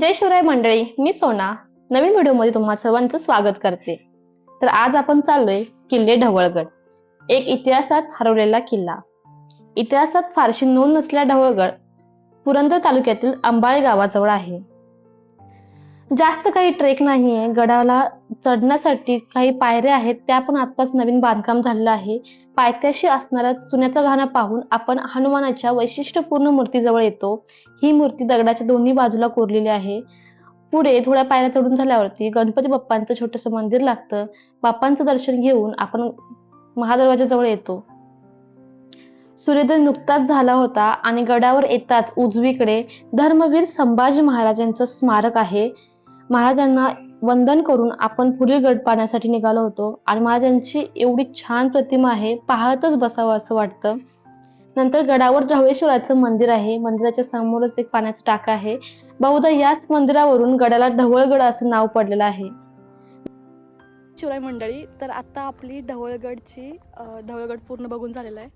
जय शिवराय मंडळी मी सोना. नवीन व्हिडिओमध्ये तुम्हा सर्वांचं स्वागत करते. तर आज आपण चाललोय किल्ले ढवळगड. एक इतिहासात हरवलेला किल्ला. इतिहासात फारशी नोंद नसलेला ढवळगड पुरंदर तालुक्यातील अंबाळे गावाजवळ आहे. जास्त काही ट्रेक नाहीये. गडाला चढण्यासाठी काही पायऱ्या आहेत त्या पण आत्ताच नवीन बांधकाम झालेलं आहे. पायथ्याशी असणारा चुन्याचा घाणा पाहून आपण हनुमानाच्या वैशिष्ट्यपूर्ण मूर्तीजवळ येतो. ही मूर्ती दगडाच्या दोन्ही बाजूला कोरलेली आहे. पुढे थोड्या पायऱ्या चढून झाल्यावरती गणपती बाप्पांचं छोटंसं मंदिर लागतं. बाप्पांचं दर्शन घेऊन आपण महादरवाजाजवळ येतो. सूर्योदय नुकताच झाला होता आणि गडावर येताच उजवीकडे धर्मवीर संभाजी महाराजांचं स्मारक आहे. महाराजांना वंदन करून आपण पुढील गड पाहण्यासाठी निघालो होतो. आणि महाराजांची एवढी छान प्रतिमा आहे पाहतच बसावं असं वाटतं. नंतर गडावर ढवळेश्वराचं मंदिर आहे. मंदिराच्या समोरच एक पाण्याचा टाका आहे. बहुधा याच मंदिरावरून गडाला ढवळगड असं नाव पडलेलं आहे. शिवराय मंडळी तर आता आपली ढवळगडची ढवळगड पूर्ण बघून झालेलं आहे.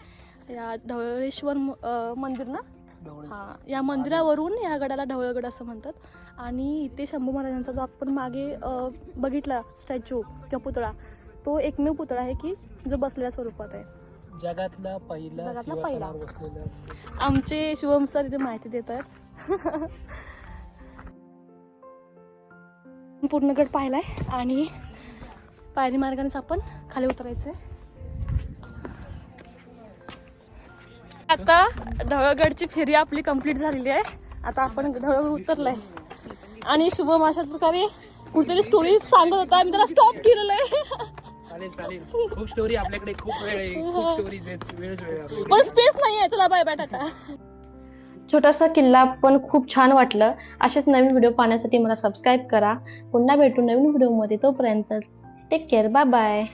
या ढवळेश्वर म- मंदिर ना हां या मंदिरावरून या गडाला ढवळगड असं म्हणतात. आणि इथे शंभू महाराजांचा जो आपण मागे अ, बघितला स्टॅच्यू किंवा पुतळा तो एकमेव पुतळा आहे की जो बसलेल्या स्वरूपात आहे. जगातला पहिला जगातला सिंहासनावर बसलेला आमचे शिवम सर इथे माहिती देत आहेत. पूर्ण गड पाहिलाय आणि पायरी मार्गानेच आपण खाली उतरायचंय. आता ढवळगडची फेरी आपली कंप्लीट झालेली आहे. आता आपण ढवळगड उतरलाय. आणि शुभम अशा प्रकारे कुठेतरी स्टोरी सांगत होता. मी त्याला स्टॉप केलेलं आहे. चालेल चालेल. खूप स्टोरी आपल्याकडे खूप वेळ आहे. खूप स्टोरीज आहेत. वेळच वेळ आहे. आपल्याकडे. पण स्पेस नाही आहे चला बाय बाय टाटा छोटासा किल्ला पण खूप छान वाटलं. असेच नवीन व्हिडिओ पाहण्यासाठी मला सबस्क्राईब करा. पुन्हा भेटू नवीन व्हिडिओमध्ये तोपर्यंत टेक केअर बाय बाय